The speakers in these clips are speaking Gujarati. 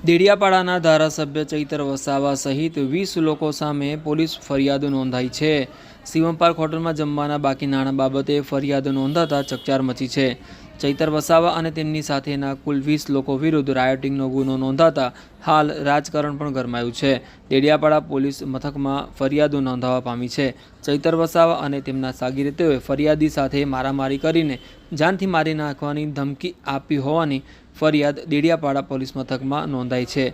દેડિયાપાડાના ધારાસભ્ય ચૈતર વસાવા સહિત વીસ લોકો સામે પોલીસ ફરિયાદ નોંધાઈ છે. શિવમ પાર્ક હોટલમાં જમવાના બાકી નાણાં બાબતે ફરિયાદ નોંધાતા ચકચાર મચી છે. ચૈતર વસાવા અને તેમની સાથેના કુલ વીસ લોકો વિરુદ્ધ રાયોટિંગનો ગુનો નોંધાતા હાલ રાજકારણ પણ ગરમાયું છે. દેડિયાપાડા પોલીસ મથકમાં ફરિયાદો નોંધાવા પામી છે. ચૈતર વસાવા અને તેમના સાગીરતોએ ફરિયાદી સાથે મારામારી કરીને જાનથી મારી નાખવાની ધમકી આપી હોવાની ફરિયાદ દેડિયાપાડા પોલીસ મથકમાં નોંધાઈ છે.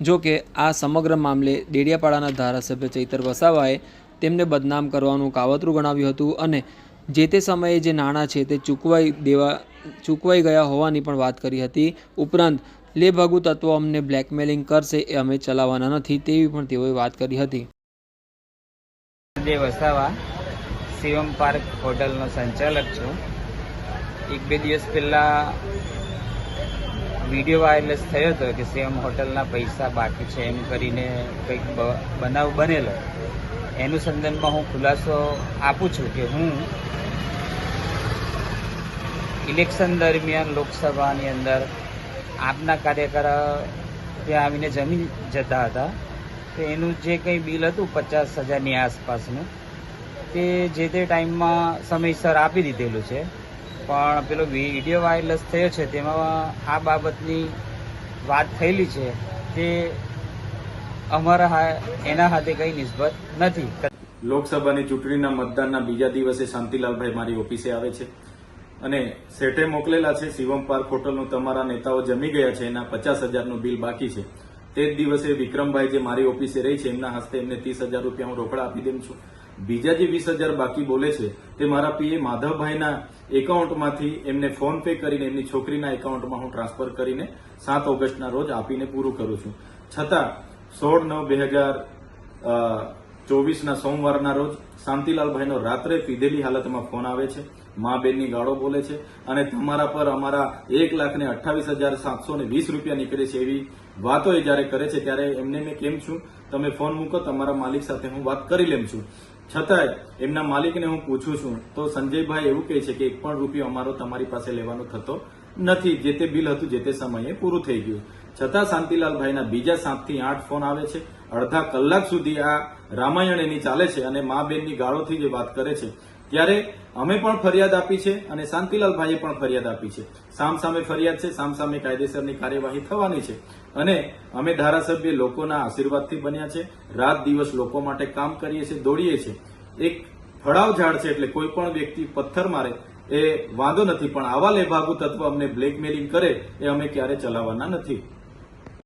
જો કે, આ સમગ્ર મામલે દેડિયાપાડાના ધારાસભ્ય ચૈતર વસાવાએ તેમને બદનામ કરવાનું કાવતરું ગણાવ્યું હતું અને જે તે સમયે જે નાણાં છે તે ચૂકવાઈ દેવા, ચૂકવાઈ ગયા હોવાની પણ વાત કરી હતી. ઉપરાંત, લેભાગુ તત્વો અમને બ્લેકમેલિંગ કરશે એ અમે ચલાવવાના નથી તેવી પણ તેઓએ વાત કરી હતી. વસાવા, શિવમ પાર્ક હોટલનો સંચાલક છું. એક બે દિવસ પહેલા વીડિયો વાયરલેસ થયો હતો કે સેમ હોટલના પૈસા બાકી છે એમ કરીને કંઈક બનાવ બનેલો. એનું સંદર્ભમાં હું ખુલાસો આપું છું કે હું ઇલેક્શન દરમિયાન લોકસભાની અંદર આપના કાર્યકર ત્યાં આવીને જમી જતા હતા. તો એનું જે કંઈ બિલ હતું પચાસ હજારની આસપાસનું, તે જે તે ટાઈમમાં સમયસર આપી દીધેલું છે. પણ પેલો વીડિયો વાયરલેસ થયો છે, તેમાં આ બાબતની વાત થયેલી છે તે અમારા એના હાથે કંઈ નિસ્બત નથી. લોકસભાની ચૂંટણીના મતદાનના બીજા દિવસે શાંતિલાલભાઈ મારી ઓફિસે આવે છે અને શેઠે મોકલેલા છે, શિવમ પાર્ક હોટલનું તમારા નેતાઓ જમી ગયા છે, એના પચાસ હજારનું બિલ બાકી છે. તે જ દિવસે વિક્રમભાઈ જે મારી ઓફિસે રહી છે, એમના હસ્તે એમને ત્રીસ હજાર રૂપિયા હું રોકડા આપી દઉં છું. બીજા જે વીસ હજાર બાકી બોલે છે, તે મારા પીએ માધવભાઈના એકાઉન્ટમાંથી એમને ફોન પે કરીને, એમની છોકરીના એકાઉન્ટમાં હું ટ્રાન્સફર કરીને સાત ઓગસ્ટના રોજ આપીને પૂરું કરું છું. છતાં, સોળ નવ બે હજાર ચોવીસના સોમવારના રોજ શાંતિલાલભાઈનો રાત્રે પીધેલી હાલતમાં ફોન આવે છે, મા બેનની ગાળો બોલે છે અને તમારા પર અમારા એક લાખ ને અઠ્ઠાવીસ હજાર સાતસો ને વીસ રૂપિયા નીકળે છે એવી વાતો એ જયારે કરે છે, ત્યારે એમને મેં કેમ છું? તમે ફોન મૂકો, તમારા માલિક સાથે હું વાત કરી લેમ છું. છતાંય એમના માલિકને હું પૂછું છું, તો સંજયભાઈ એવું કહે છે કે એક પણ રૂપિયો અમારો તમારી પાસે લેવાનો થતો નથી. જે તે બિલ હતું, જે તે સમયે પૂરું થઈ ગયું. છતાં શાંતિલાલભાઈના બીજા સાતથી આઠ ફોન આવે છે. અડધા કલાક સુધી આ રામાયણ એની ચાલે છે અને મા બેનની ગાળોથી જે વાત કરે છે. ત્યારે અમે પણ ફરિયાદ આપી છે અને શાંતિલાલભાઈએ પણ ફરિયાદ આપી છે. સામ સામે ફરિયાદ છે સામ સામે કાયદેસરની કાર્યવાહી થવાની છે. અને અમે ધારાસભ્ય લોકોના આશીર્વાદથી બન્યા છે, રાત દિવસ લોકો માટે કામ કરીએ છીએ દોડીએ છીએ એક ફળાવ ઝાડ છે એટલે કોઈ પણ વ્યક્તિ પથ્થર મારે એ વાંધો નથી, પણ આવા લેભાગુ તત્વ અમને બ્લેકમેલિંગ કરે એ અમે ક્યારે ચલાવવાના નથી.